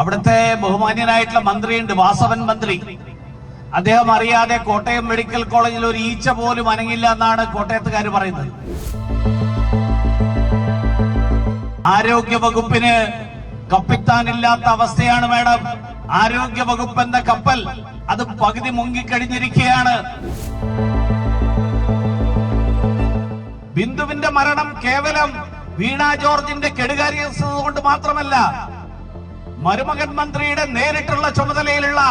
അവിടുത്തെ ബഹുമാന്യനായിട്ടുള്ള മന്ത്രിയുണ്ട് വാസവൻ മന്ത്രി. അദ്ദേഹം അറിയാതെ കോട്ടയം മെഡിക്കൽ കോളേജിൽ ഒരു ഈച്ച പോലും അനങ്ങില്ല എന്നാണ് കോട്ടയത്തുകാർ പറയുന്നത്. ആരോഗ്യ വകുപ്പിന് കപ്പിത്താനില്ലാത്ത അവസ്ഥയാണ് മാഡം. ആരോഗ്യ വകുപ്പ് എന്ന കപ്പൽ അത് പകുതി മുങ്ങിക്കഴിഞ്ഞിരിക്കുകയാണ്. ബിന്ദുവിന്റെ മരണം കേവലം വീണ ജോർജിന്റെ കെടുകാര്യസ്ഥത കൊണ്ട് മാത്രമല്ല മരുമകൻ മന്ത്രിയുടെ നേരിട്ടുള്ള ചുമതലയിലുള്ള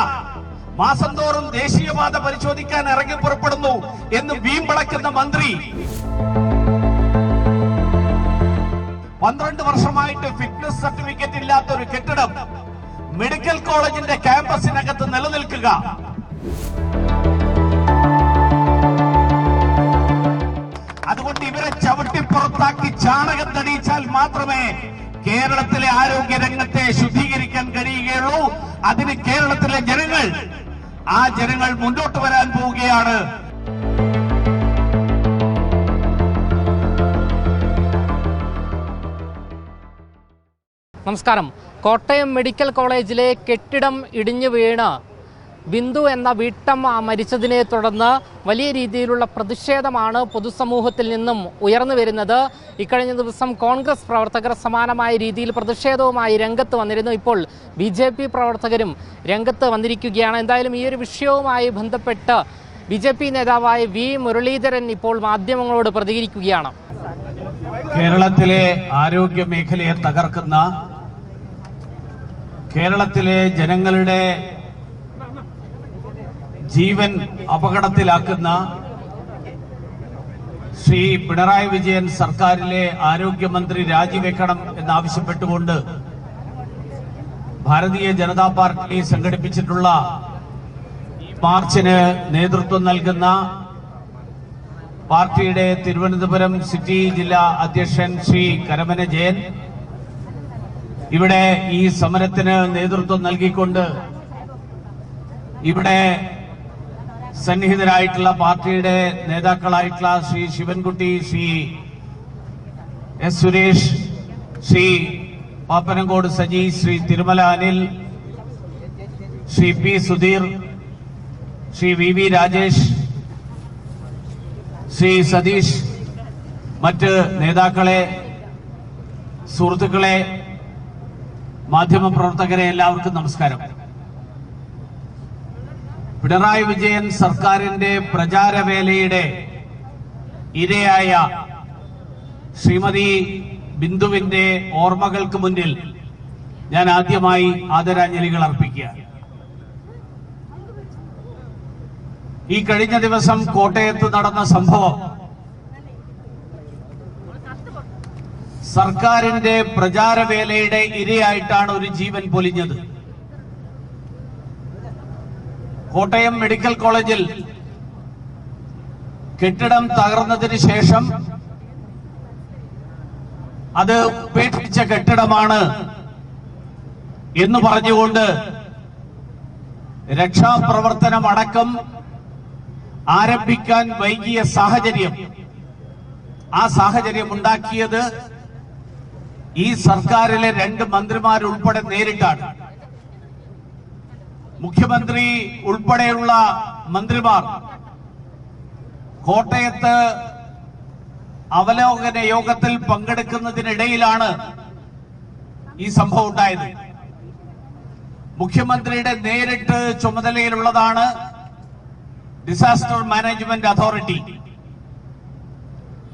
മാസം തോറും ദേശീയപാത പരിശോധിക്കാൻ ഇറങ്ങി പുറപ്പെടുന്നു എന്ന് വീമ്പിളക്കുന്ന മന്ത്രി. പന്ത്രണ്ട് വർഷമായിട്ട് ഫിറ്റ്നസ് സർട്ടിഫിക്കറ്റ് ഇല്ലാത്ത ഒരു കെട്ടിടം മെഡിക്കൽ കോളേജിന്റെ ക്യാമ്പസിനകത്ത് നിലനിൽക്കുക. അതുകൊണ്ട് ഇവരെ ചവിട്ടി പുറത്താക്കി ചാണകം തെളിയിച്ചാൽ മാത്രമേ കേരളത്തിലെ ആരോഗ്യ രംഗത്തെ ശുദ്ധീകരിക്കാൻ കഴിയുകയുള്ളൂ. അതിന് കേരളത്തിലെ ജനങ്ങൾ ആ ജനങ്ങൾ മുന്നോട്ട് വരാൻ പോവുകയാണ്. നമസ്കാരം. കോട്ടയം മെഡിക്കൽ കോളേജിലെ കെട്ടിടം ഇടിഞ്ഞു വീണ് ബിന്ദു എന്ന വീട്ടമ്മ മരിച്ചതിനെ തുടർന്ന് വലിയ രീതിയിലുള്ള പ്രതിഷേധമാണ് പൊതുസമൂഹത്തിൽ നിന്നും ഉയർന്നു വരുന്നത്. ഇക്കഴിഞ്ഞ ദിവസം കോൺഗ്രസ് പ്രവർത്തകർ സമാനമായ രീതിയിൽ പ്രതിഷേധവുമായി രംഗത്ത് വന്നിരുന്നു. ഇപ്പോൾ ബി ജെ പി പ്രവർത്തകരും രംഗത്ത് വന്നിരിക്കുകയാണ്. എന്തായാലും ഈ ഒരു വിഷയവുമായി ബന്ധപ്പെട്ട് ബി ജെ പി നേതാവായ വി മുരളീധരൻ ഇപ്പോൾ മാധ്യമങ്ങളോട് പ്രതികരിക്കുകയാണ്. കേരളത്തിലെ ആരോഗ്യ മേഖലയെ തകർക്കുന്ന കേരളത്തിലെ ജനങ്ങളുടെ ജീവൻ അപകടത്തിലാക്കുന്ന ശ്രീ പിണറായി വിജയൻ സർക്കാരിലെ ആരോഗ്യമന്ത്രി രാജിവെക്കണം എന്നാവശ്യപ്പെട്ടുകൊണ്ട് ഭാരതീയ ജനതാ പാർട്ടി സംഘടിപ്പിച്ചിട്ടുള്ള മാർച്ചിന് നേതൃത്വം നൽകുന്ന പാർട്ടിയുടെ തിരുവനന്തപുരം സിറ്റി ജില്ലാ അധ്യക്ഷൻ ശ്രീ കരമന ജയൻ ഇവിടെ ഈ സമരത്തിന് നേതൃത്വം നൽകിക്കൊണ്ട് ഇവിടെ സന്നിഹിതരായിട്ടുള്ള പാർട്ടിയുടെ നേതാക്കളായിട്ടുള്ള Shri Sivankutty Shri S Suresh Shri Pappanamcode Saji Shri Thirumala Anil Shri P Sudheer Shri V V Rajesh Shri Satheesh മറ്റ് നേതാക്കളെ സുഹൃത്തുക്കളെ മാധ്യമപ്രവർത്തകരെ എല്ലാവർക്കും നമസ്കാരം. പിണറായി വിജയൻ സർക്കാരിന്റെ പ്രചാരവേലയുടെ ഇരയായ ശ്രീമതി ബിന്ദുവിന്റെ ഓർമ്മകൾക്ക് മുന്നിൽ ഞാൻ ആദ്യമായി ആദരാഞ്ജലികൾ അർപ്പിക്കുക. ഈ കഴിഞ്ഞ ദിവസം കോട്ടയത്ത് നടന്ന സംഭവം സർക്കാരിന്റെ പ്രചാരവേലയുടെ ഇരയായിട്ടാണ് ഒരു ജീവൻ പൊലിഞ്ഞത്. കോട്ടയം മെഡിക്കൽ കോളേജിൽ കെട്ടിടം തകർന്നതിന് ശേഷം അത് ഉപേക്ഷിച്ച കെട്ടിടമാണ് എന്ന് പറഞ്ഞുകൊണ്ട് രക്ഷാപ്രവർത്തനം അടക്കം ആരംഭിക്കാൻ വൈകിയ സാഹചര്യം. ആ സാഹചര്യം ഉണ്ടാക്കിയത് ഈ സർക്കാരിലെ രണ്ട് മന്ത്രിമാരുൾപ്പെടെ നേരിട്ടാണ്. മുഖ്യമന്ത്രി ഉൾപ്പെടെയുള്ള മന്ത്രിമാർ കോട്ടയത്ത് അവലോകന യോഗത്തിൽ പങ്കെടുക്കുന്നതിനിടയിലാണ് ഈ സംഭവം ഉണ്ടായത്. മുഖ്യമന്ത്രിയുടെ നേരിട്ട് ചുമതലയിലുള്ളതാണ് ഡിസാസ്റ്റർ മാനേജ്മെന്റ് അതോറിറ്റി.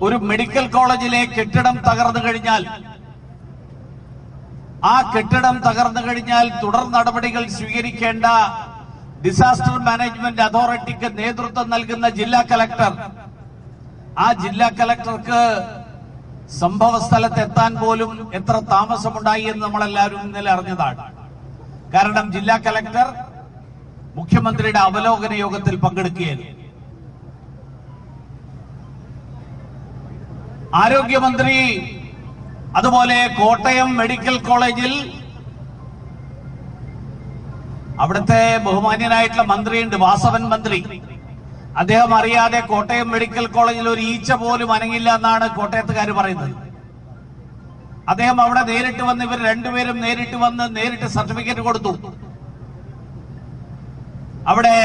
ഒരു മെഡിക്കൽ കോളേജിലെ കെട്ടിടം തകർന്നു കഴിഞ്ഞാൽ ആ കെട്ടിടം തകർന്നു കഴിഞ്ഞാൽ തുടർ നടപടികൾ സ്വീകരിക്കേണ്ട ഡിസാസ്റ്റർ മാനേജ്മെന്റ് അതോറിറ്റിക്ക് നേതൃത്വം നൽകുന്ന ജില്ലാ കലക്ടർ. ആ ജില്ലാ കലക്ടർക്ക് സംഭവ സ്ഥലത്ത് എത്താൻ പോലും എത്ര താമസമുണ്ടായി എന്ന് നമ്മളെല്ലാവരും ഇന്നലെ അറിഞ്ഞതാണ്. കാരണം ജില്ലാ കലക്ടർ മുഖ്യമന്ത്രിയുടെ അവലോകന യോഗത്തിൽ പങ്കെടുക്കുകയായിരുന്നു. ആരോഗ്യമന്ത്രി അതുപോലെ കോട്ടയം മെഡിക്കൽ കോളേജിൽ അവിടുത്തെ ബഹുമാന്യനായിട്ടുള്ള മന്ത്രിയുണ്ട് വാസവൻ മന്ത്രി. അദ്ദേഹം അറിയാതെ കോട്ടയം മെഡിക്കൽ കോളേജിൽ ഒരു ഈച്ച പോലും അനങ്ങില്ല എന്നാണ് കോട്ടയത്തുകാർ പറയുന്നത്. അദ്ദേഹം അവിടെ നേരിട്ട് വന്ന് ഇവർ രണ്ടുപേരും നേരിട്ട് വന്ന് നേരിട്ട് സർട്ടിഫിക്കറ്റ് കൊടുത്തു. അവിടെ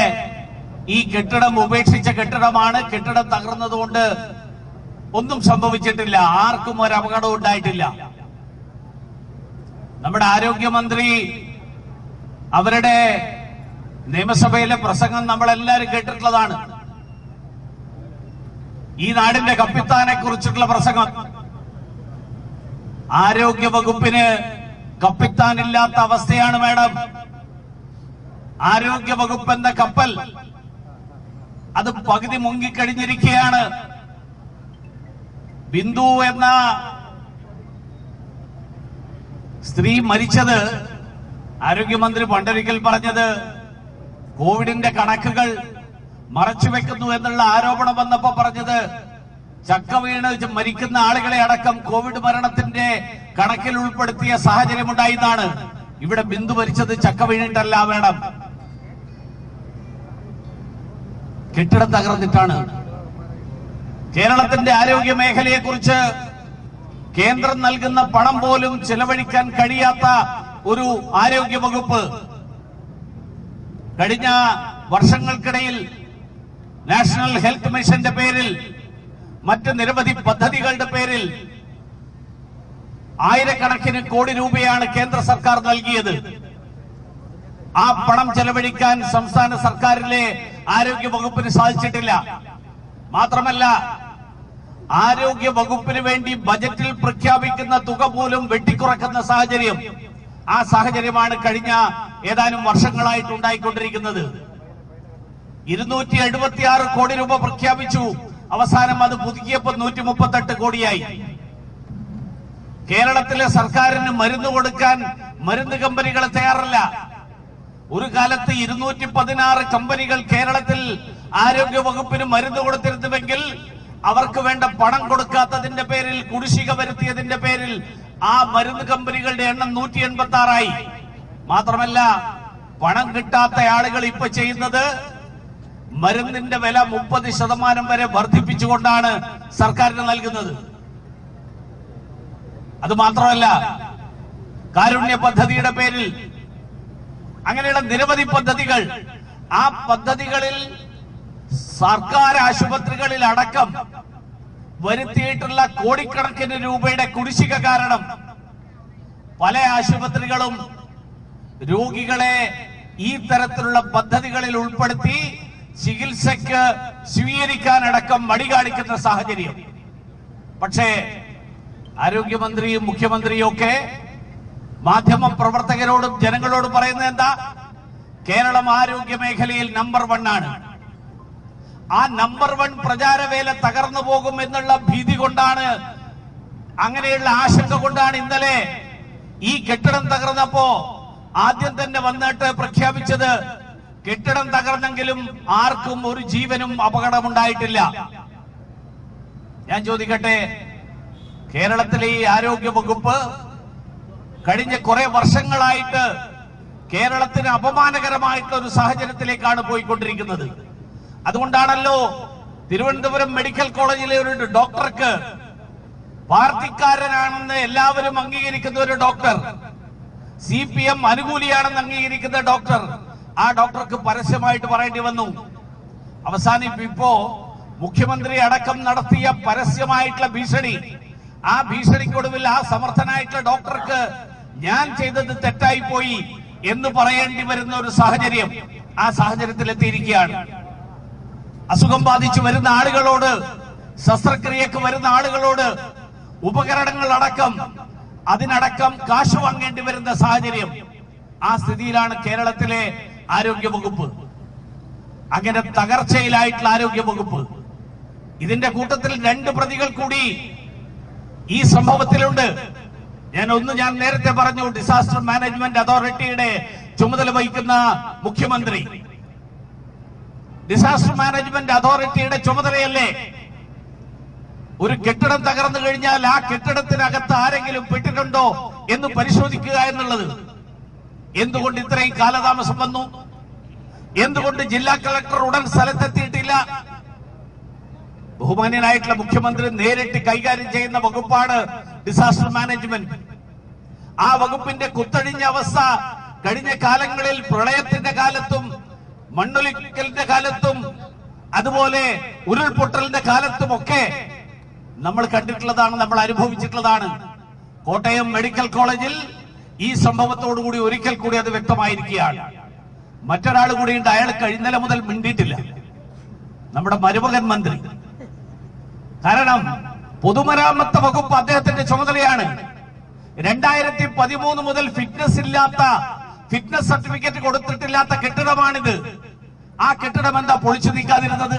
ഈ കെട്ടിടം ഉപേക്ഷിച്ച കെട്ടിടമാണ്. കെട്ടിടം തകർന്നതുകൊണ്ട് ഒന്നും സംഭവിച്ചിട്ടില്ല. ആർക്കും ഒരു അപകടവും ഉണ്ടായിട്ടില്ല. നമ്മുടെ ആരോഗ്യമന്ത്രി അവരുടെ നിയമസഭയിലെ പ്രസംഗം നമ്മളെല്ലാവരും കേട്ടിട്ടുള്ളതാണ്. ഈ നാടിന്റെ കപ്പിത്താനെ കുറിച്ചിട്ടുള്ള പ്രസംഗം. ആരോഗ്യ വകുപ്പിന് കപ്പിത്താനില്ലാത്ത അവസ്ഥയാണ് മാഡം. ആരോഗ്യ വകുപ്പ് എന്ന കപ്പൽ അത് പകുതി മുങ്ങിക്കഴിഞ്ഞിരിക്കുകയാണ്. ബിന്ദു എന്ന സ്ത്രീ മരിച്ചത് ആരോഗ്യമന്ത്രി പണ്ടൊരിക്കൽ പറഞ്ഞത് കോവിഡിന്റെ കണക്കുകൾ മറച്ചുവെക്കുന്നു എന്നുള്ള ആരോപണം വന്നപ്പോ പറഞ്ഞത് ചക്ക വീണ് മരിക്കുന്ന ആളുകളെ അടക്കം കോവിഡ് മരണത്തിന്റെ കണക്കിൽ ഉൾപ്പെടുത്തിയ സാഹചര്യമുണ്ടായതാണ് ഇവിടെ ബിന്ദു മരിച്ചത് ചക്ക വീണിട്ടല്ല വേണം. കെട്ടിടം തകർന്നിട്ടാണ്. കേരളത്തിന്റെ ആരോഗ്യ മേഖലയെക്കുറിച്ച് കേന്ദ്രം നൽകുന്ന പണം പോലും ചെലവഴിക്കാൻ കഴിയാത്ത ഒരു ആരോഗ്യ വകുപ്പ് കഴിഞ്ഞ വർഷങ്ങൾക്കിടയിൽ നാഷണൽ ഹെൽത്ത് മിഷന്റെ പേരിൽ മറ്റ് നിരവധി പദ്ധതികളുടെ പേരിൽ ആയിരക്കണക്കിന് കോടി രൂപയാണ് കേന്ദ്ര സർക്കാർ നൽകിയത്. ആ പണം ചെലവഴിക്കാൻ സംസ്ഥാന സർക്കാരിലെ ആരോഗ്യ വകുപ്പിന് സാധിച്ചിട്ടില്ല. മാത്രമല്ല ആരോഗ്യ വകുപ്പിന് വേണ്ടി ബജറ്റിൽ പ്രഖ്യാപിക്കുന്ന തുക പോലും വെട്ടിക്കുറക്കുന്ന സാഹചര്യം. ആ സാഹചര്യമാണ് കഴിഞ്ഞ ഏതാനും വർഷങ്ങളായിട്ട് ഉണ്ടായിക്കൊണ്ടിരിക്കുന്നത് ഇരുന്നൂറ്റി എഴുപത്തിയാറ് കോടി രൂപ പ്രഖ്യാപിച്ചു. അവസാനം അത് പുതുക്കിയപ്പോൾ നൂറ്റി മുപ്പത്തെട്ട് കോടിയായി. കേരളത്തിലെ സർക്കാരിന് മരുന്ന് കൊടുക്കാൻ മരുന്ന് കമ്പനികൾ തയ്യാറല്ല. ഒരു കാലത്ത് ഇരുന്നൂറ്റി പതിനാറ് കമ്പനികൾ കേരളത്തിൽ ആരോഗ്യ വകുപ്പിന് മരുന്ന് കൊടുത്തിരുന്നുവെങ്കിൽ അവർക്ക് വേണ്ട പണം കൊടുക്കാത്തതിന്റെ പേരിൽ കുടിശ്ശിക വരുത്തിയതിന്റെ പേരിൽ ആ മരുന്ന് കമ്പനികളുടെ എണ്ണം നൂറ്റി എൺപത്തി ആറായി മാത്രമല്ല പണം കിട്ടാത്ത ആളുകൾ ഇപ്പൊ ചെയ്യുന്നത് മരുന്നിന്റെ വില മുപ്പത് ശതമാനം വരെ വർദ്ധിപ്പിച്ചുകൊണ്ടാണ് സർക്കാരിന് നൽകുന്നത്. അത് മാത്രമല്ല കാരുണ്യ പദ്ധതിയുടെ പേരിൽ അങ്ങനെയുള്ള നിരവധി പദ്ധതികൾ ആ പദ്ധതികളിൽ സർക്കാർ ആശുപത്രികളിൽ അടക്കം വരുത്തിയിട്ടുള്ള കോടിക്കണക്കിന് രൂപയുടെ കുടിശ്ശിക കാരണം പല ആശുപത്രികളും രോഗികളെ ഈ തരത്തിലുള്ള പദ്ധതികളിൽ ഉൾപ്പെടുത്തി ചികിത്സയ്ക്ക് സ്വീകരിക്കാനടക്കം മടി കാണിക്കുന്ന സാഹചര്യം. പക്ഷേ ആരോഗ്യമന്ത്രിയും മുഖ്യമന്ത്രിയും ഒക്കെ മാധ്യമ പ്രവർത്തകരോടും ജനങ്ങളോടും പറയുന്നത് എന്താ? കേരളം ആരോഗ്യ മേഖലയിൽ നമ്പർ വൺ ആണ്. ആ നമ്പർ വൺ പ്രചാരവേല തകർന്നു പോകും എന്നുള്ള ഭീതി കൊണ്ടാണ് അങ്ങനെയുള്ള ആശങ്ക കൊണ്ടാണ് ഇന്നലെ ഈ കെട്ടിടം തകർന്നപ്പോ ആദ്യം തന്നെ വന്നിട്ട് പ്രഖ്യാപിച്ചത് കെട്ടിടം തകർന്നെങ്കിലും ആർക്കും ഒരു ജീവനും അപകടമുണ്ടായിട്ടില്ല. ഞാൻ ചോദിക്കട്ടെ കേരളത്തിലെ ഈ ആരോഗ്യ വകുപ്പ് കഴിഞ്ഞ കുറെ വർഷങ്ങളായിട്ട് കേരളത്തിന് അപമാനകരമായിട്ടുള്ള ഒരു സാഹചര്യത്തിലേക്കാണ് പോയിക്കൊണ്ടിരിക്കുന്നത്. അതുകൊണ്ടാണല്ലോ തിരുവനന്തപുരം മെഡിക്കൽ കോളേജിലെ ഒരു ഡോക്ടർക്ക് പാർട്ടിക്കാരനാണെന്ന് എല്ലാവരും അംഗീകരിക്കുന്ന ഒരു ഡോക്ടർ സി പി എം അനുകൂലിയാണെന്ന് അംഗീകരിക്കുന്ന ഡോക്ടർ ആ ഡോക്ടർക്ക് പരസ്യമായിട്ട് പറയേണ്ടി വന്നു. അവസാനം ഇപ്പോ മുഖ്യമന്ത്രി അടക്കം നടത്തിയ പരസ്യമായിട്ടുള്ള ഭീഷണി ആ ഭീഷണിക്കൊടുവിൽ ആ സമർത്ഥനായിട്ടുള്ള ഡോക്ടർക്ക് ഞാൻ ചെയ്തത് തെറ്റായി പോയി എന്ന് പറയേണ്ടി വരുന്ന ഒരു സാഹചര്യം ആ സാഹചര്യത്തിൽ എത്തിയിരിക്കുകയാണ് അസുഖം ബാധിച്ചു വരുന്ന ആളുകളോട് ശസ്ത്രക്രിയക്ക് വരുന്ന ആളുകളോട് ഉപകരണങ്ങൾ അടക്കം അതിനടക്കം കാശ് വാങ്ങേണ്ടി വരുന്ന സാഹചര്യം ആ സ്ഥിതിയിലാണ് കേരളത്തിലെ ആരോഗ്യ വകുപ്പ് അങ്ങനെ തകർച്ചയിലായിട്ടുള്ള ആരോഗ്യ വകുപ്പ് ഇതിന്റെ കൂട്ടത്തിൽ രണ്ട് പ്രതികൾ കൂടി ഈ സംഭവത്തിലുണ്ട്. ഞാൻ ഒന്ന് ഞാൻ നേരത്തെ പറഞ്ഞു ഡിസാസ്റ്റർ മാനേജ്മെന്റ് അതോറിറ്റിയുടെ ചുമതല വഹിക്കുന്ന മുഖ്യമന്ത്രി. ഡിസാസ്റ്റർ മാനേജ്മെന്റ് അതോറിറ്റിയുടെ ചുമതലയല്ലേ? ഒരു കെട്ടിടം തകർന്നു കഴിഞ്ഞാൽ ആ കെട്ടിടത്തിനകത്ത് ആരെങ്കിലും പെട്ടിട്ടുണ്ടോ എന്ന് പരിശോധിക്കുക എന്നുള്ളത്. എന്തുകൊണ്ട് ഇത്രയും കാലതാമസം വന്നു? എന്തുകൊണ്ട് ജില്ലാ കളക്ടർ ഉടൻ സ്ഥലത്തെത്തിയിട്ടില്ല? ബഹുമാന്യനായിട്ടുള്ള മുഖ്യമന്ത്രി നേരിട്ട് കൈകാര്യം ചെയ്യുന്ന വകുപ്പാണ് ഡിസാസ്റ്റർ മാനേജ്മെന്റ് ആ വകുപ്പിന്റെ കുത്തഴിഞ്ഞ അവസ്ഥ കഴിഞ്ഞ കാലങ്ങളിൽ പ്രളയത്തിന്റെ കാലത്തും മണ്ണൊലിക്കലിന്റെ കാലത്തും അതുപോലെ ഉരുൾപൊട്ടലിന്റെ കാലത്തും ഒക്കെ നമ്മൾ കണ്ടിട്ടുള്ളതാണ് നമ്മൾ അനുഭവിച്ചിട്ടുള്ളതാണ്. കോട്ടയം മെഡിക്കൽ കോളേജിൽ ഈ സംഭവത്തോടുകൂടി ഒരിക്കൽ കൂടി അത് വ്യക്തമായിരിക്കുകയാണ്. മറ്റൊരാൾ കൂടിയുണ്ട് അയാൾ കഴിഞ്ഞില മുതൽ മിണ്ടിയിട്ടില്ല. നമ്മുടെ മരുമകൻ മന്ത്രി. കാരണം പൊതുമരാമത്ത് വകുപ്പ് അദ്ദേഹത്തിന്റെ ചുമതലയാണ്. രണ്ടായിരത്തി പതിമൂന്ന് മുതൽ ഫിറ്റ്നസ് ഇല്ലാത്ത ഫിറ്റ്നസ് സർട്ടിഫിക്കറ്റ് കൊടുത്തിട്ടില്ലാത്ത കെട്ടിടമാണിത്. ആ കെട്ടിടം എന്താ പൊളിച്ചു നീക്കാതിരുന്നത്?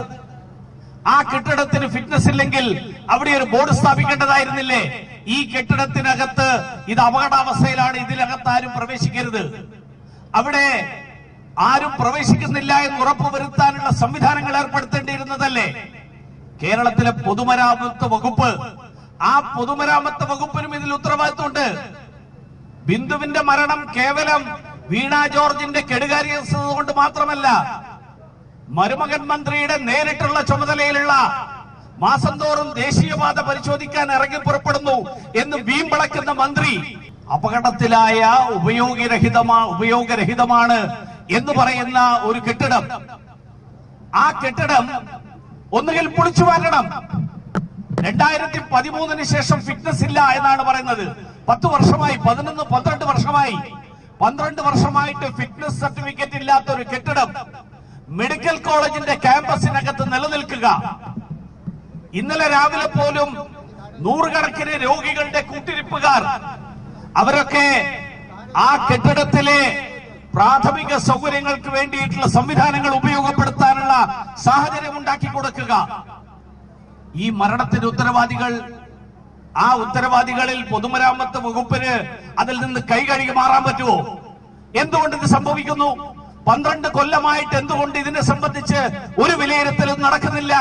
ആ കെട്ടിടത്തിന് ഫിറ്റ്നസ് ഇല്ലെങ്കിൽ അവിടെ ഒരു ബോർഡ് സ്ഥാപിക്കേണ്ടതായിരുന്നില്ലേ? ഈ കെട്ടിടത്തിനകത്ത് ഇത് അപകടാവസ്ഥയിലാണ് ഇതിനകത്ത് ആരും പ്രവേശിക്കരുത്. അവിടെ ആരും പ്രവേശിക്കുന്നില്ല എന്ന് ഉറപ്പുവരുത്താനുള്ള സംവിധാനങ്ങൾ ഏർപ്പെടുത്തേണ്ടിയിരുന്നതല്ലേ? കേരളത്തിലെ പൊതുമരാമത്ത് വകുപ്പ്. ആ പൊതുമരാമത്ത് വകുപ്പിനും ഇതിൽ ഉത്തരവാദിത്വമുണ്ട്. ബിന്ദുവിന്റെ മരണം കേവലം വീണ ജോർജിന്റെ കെടുകാര്യസ്ഥത കൊണ്ട് മാത്രമല്ല മരുമകൻ മന്ത്രിയുടെ നേരിട്ടുള്ള ചുമതലയിലുള്ള മാസം തോറും ദേശീയപാത പരിശോധിക്കാൻ ഇറങ്ങി പുറപ്പെടുന്നു എന്ന് വീമ്പിളക്കുന്ന മന്ത്രി അപകടത്തിലായ ഉപയോഗരഹിതമാ ഉപയോഗരഹിതമാണ് എന്ന് പറയുന്ന ഒരു കെട്ടിടം. ആ കെട്ടിടം ഒന്നുകിൽ പൊളിച്ചു മാറ്റണം. രണ്ടായിരത്തി പതിമൂന്നിന് ശേഷം ഫിറ്റ്നസ് ഇല്ല എന്നാണ് പറയുന്നത്. പത്ത് വർഷമായി പതിനൊന്ന് പന്ത്രണ്ട് വർഷമായി പന്ത്രണ്ട് വർഷമായിട്ട് ഫിറ്റ്നസ് സർട്ടിഫിക്കറ്റ് ഇല്ലാത്ത ഒരു കെട്ടിടം മെഡിക്കൽ കോളേജിന്റെ ക്യാമ്പസിനകത്ത് നിലനിൽക്കുക. ഇന്നലെ രാവിലെ പോലും നൂറുകണക്കിന് രോഗികളുടെ കൂട്ടിരിപ്പുകാർ അവരൊക്കെ ആ കെട്ടിടത്തിലെ പ്രാഥമിക സൗകര്യങ്ങൾക്ക് വേണ്ടിയിട്ടുള്ള സംവിധാനങ്ങൾ ഉപയോഗപ്പെടുത്താനുള്ള സാഹചര്യം ഉണ്ടാക്കി കൊടുക്കുക. ഈ മരണത്തിന് ഉത്തരവാദികൾ ആ ഉത്തരവാദികളിൽ പൊതുമരാമത്ത് വകുപ്പിന് അതിൽ നിന്ന് കൈ കഴുകി മാറാൻ പറ്റുമോ? എന്തുകൊണ്ട് ഇത് സംഭവിക്കുന്നു? പന്ത്രണ്ട് കൊല്ലമായിട്ട് എന്തുകൊണ്ട് ഇതിനെ സംബന്ധിച്ച് ഒരു വിലയിരുത്തലും നടക്കുന്നില്ല?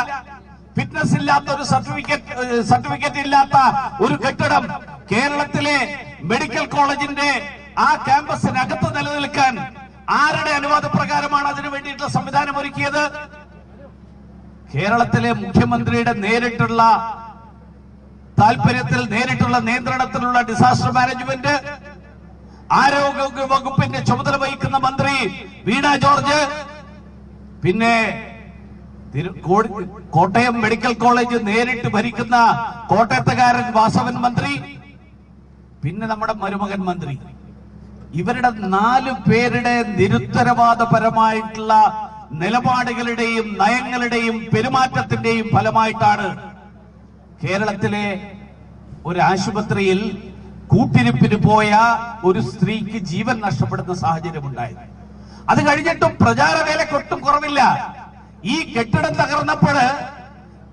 ഫിറ്റ്നസ് ഇല്ലാത്ത ഒരു സർട്ടിഫിക്കറ്റ് സർട്ടിഫിക്കറ്റ് ഇല്ലാത്ത ഒരു കെട്ടിടം കേരളത്തിലെ മെഡിക്കൽ കോളേജിന്റെ ആ ക്യാമ്പസിനകത്ത് നിലനിൽക്കാൻ ആരുടെ അനുവാദ പ്രകാരമാണ് അതിനു വേണ്ടിയിട്ടുള്ള സംവിധാനം ഒരുക്കിയത്? കേരളത്തിലെ മുഖ്യമന്ത്രിയുടെ നേരിട്ടുള്ള താല്പര്യത്തിൽ നേരിട്ടുള്ള നിയന്ത്രണത്തിലുള്ള ഡിസാസ്റ്റർ മാനേജ്മെന്റ് ആരോഗ്യ വകുപ്പിന്റെ ചുമതല വഹിക്കുന്ന മന്ത്രി വീണ ജോർജ് പിന്നെ കോട്ടയം മെഡിക്കൽ കോളേജ് നേരിട്ട് ഭരിക്കുന്ന കോട്ടയത്തുകാരൻ വാസവൻ മന്ത്രി പിന്നെ നമ്മുടെ മരുമകൻ മന്ത്രി. ഇവരുടെ നാല് പേരുടെ നിരുത്തരവാദപരമായിട്ടുള്ള നിലപാടുകളുടെയും നയങ്ങളുടെയും പെരുമാറ്റത്തിന്റെയും ഫലമായിട്ടാണ് കേരളത്തിലെ ഒരു ആശുപത്രിയിൽ കൂട്ടിരിപ്പിന് പോയ ഒരു സ്ത്രീക്ക് ജീവൻ നഷ്ടപ്പെടുന്ന സാഹചര്യം ഉണ്ടായത്. അത് കഴിഞ്ഞിട്ടും പ്രചാര വേലക്കൊട്ടും കുറവില്ല. ഈ കെട്ടിടം തകർന്നപ്പോൾ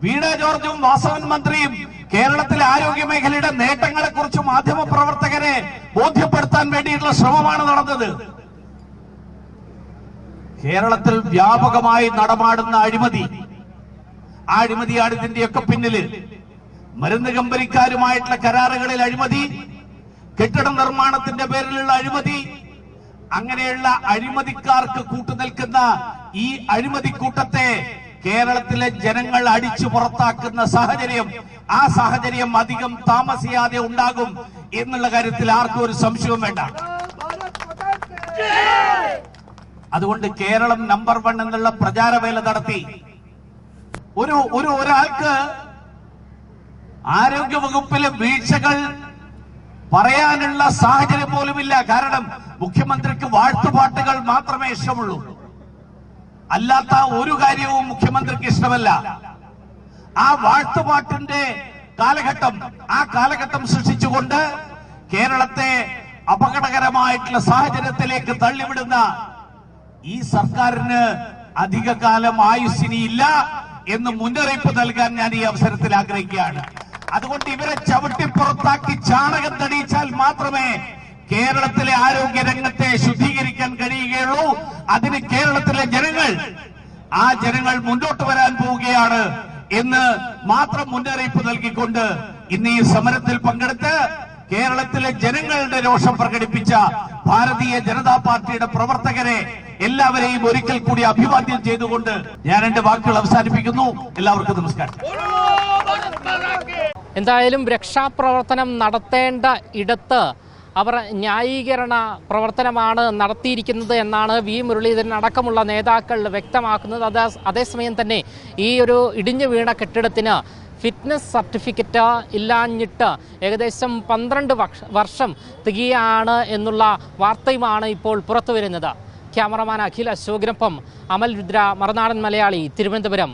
വീണ ജോർജും വാസവൻ മന്ത്രിയും കേരളത്തിലെ ആരോഗ്യ മേഖലയുടെ നേട്ടങ്ങളെ കുറിച്ച് മാധ്യമ പ്രവർത്തകരെ ബോധ്യപ്പെടുത്താൻ വേണ്ടിയിട്ടുള്ള ശ്രമമാണ് നടന്നത്. കേരളത്തിൽ വ്യാപകമായി നടമാടുന്ന അഴിമതി അഴിമതിയാണ് ഇതിന്റെയൊക്കെ പിന്നിൽ. മരുന്ന് കമ്പനിക്കാരുമായിട്ടുള്ള കരാറുകളിൽ അഴിമതി കെട്ടിട നിർമ്മാണത്തിന്റെ പേരിലുള്ള അഴിമതി അങ്ങനെയുള്ള അഴിമതിക്കാർക്ക് കൂട്ടുനിൽക്കുന്ന ഈ അഴിമതി കൂട്ടത്തെ കേരളത്തിലെ ജനങ്ങൾ അടിച്ചു പുറത്താക്കുന്ന സാഹചര്യം ആ സാഹചര്യം അധികം താമസിയാതെ ഉണ്ടാകും എന്നുള്ള കാര്യത്തിൽ ആർക്കും ഒരു സംശയവും വേണ്ട. അതുകൊണ്ട് കേരളം നമ്പർ വൺ എന്നുള്ള പ്രചാരവേല നടത്തി. ഒരു ഒരു ഒരാൾക്ക് ആരോഗ്യ വകുപ്പിലെ വീഴ്ചകൾ പറയാനുള്ള സാഹചര്യം പോലുമില്ല. കാരണം മുഖ്യമന്ത്രിക്ക് വാഴ്ത്തുപാട്ടുകൾ മാത്രമേ ഇഷ്ടമുള്ളൂ. അല്ലാത്ത ഒരു കാര്യവും മുഖ്യമന്ത്രിക്ക് ഇഷ്ടമല്ല. ആ വാഴ്ത്തുപാട്ടിന്റെ കാലഘട്ടം ആ കാലഘട്ടം സൃഷ്ടിച്ചുകൊണ്ട് കേരളത്തെ അപകടകരമായിട്ടുള്ള സാഹചര്യത്തിലേക്ക് തള്ളിവിടുന്ന ഈ സർക്കാരിന് അധികകാലം ആയുസ്സിനിയില്ല എന്ന് മുന്നറിയിപ്പ് നൽകാൻ ഞാൻ ഈ അവസരത്തിൽ ആഗ്രഹിക്കുകയാണ്. അതുകൊണ്ട് ഇവരെ ചവിട്ടി പുറത്താക്കി ചാണകം തെളിയിച്ചാൽ മാത്രമേ കേരളത്തിലെ ആരോഗ്യ രംഗത്തെ ശുദ്ധീകരിക്കാൻ കഴിയുകയുള്ളൂ. അതിന് കേരളത്തിലെ ജനങ്ങൾ ആ ജനങ്ങൾ മുന്നോട്ട് വരാൻ പോവുകയാണ് എന്ന് മാത്രം മുന്നറിയിപ്പ് നൽകിക്കൊണ്ട് ഇന്ന് ഈ സമരത്തിൽ പങ്കെടുത്ത് കേരളത്തിലെ ജനങ്ങളുടെ രോഷം പ്രകടിപ്പിച്ച ഭാരതീയ ജനതാ പാർട്ടിയുടെ പ്രവർത്തകരെ എല്ലാവരെയും ഒരിക്കൽ കൂടി അഭിവാദ്യം ചെയ്തുകൊണ്ട് ഞാൻ എന്റെ വാക്കുകൾ അവസാനിപ്പിക്കുന്നു. എല്ലാവർക്കും നമസ്കാരം. എന്തായാലും രക്ഷാപ്രവർത്തനം നടത്തേണ്ട ഇടത്ത് അവർ ന്യായീകരണ പ്രവർത്തനമാണ് നടത്തിയിരിക്കുന്നത് എന്നാണ് വി മുരളീധരൻ അടക്കമുള്ള നേതാക്കൾ വ്യക്തമാക്കുന്നത്. അത് അതേസമയം തന്നെ ഈ ഒരു ഇടിഞ്ഞു വീണ കെട്ടിടത്തിന് ഫിറ്റ്നസ് സർട്ടിഫിക്കറ്റ് ഇല്ലാഞ്ഞിട്ട് ഏകദേശം പന്ത്രണ്ട് വർഷ- തികയാണ് എന്നുള്ള വാർത്തയുമാണ് ഇപ്പോൾ പുറത്തു വരുന്നത് ക്യാമറമാൻ അഖിൽ അശോകിനൊപ്പം അമൽ രുദ്ര മറുനാടൻ മലയാളി തിരുവനന്തപുരം.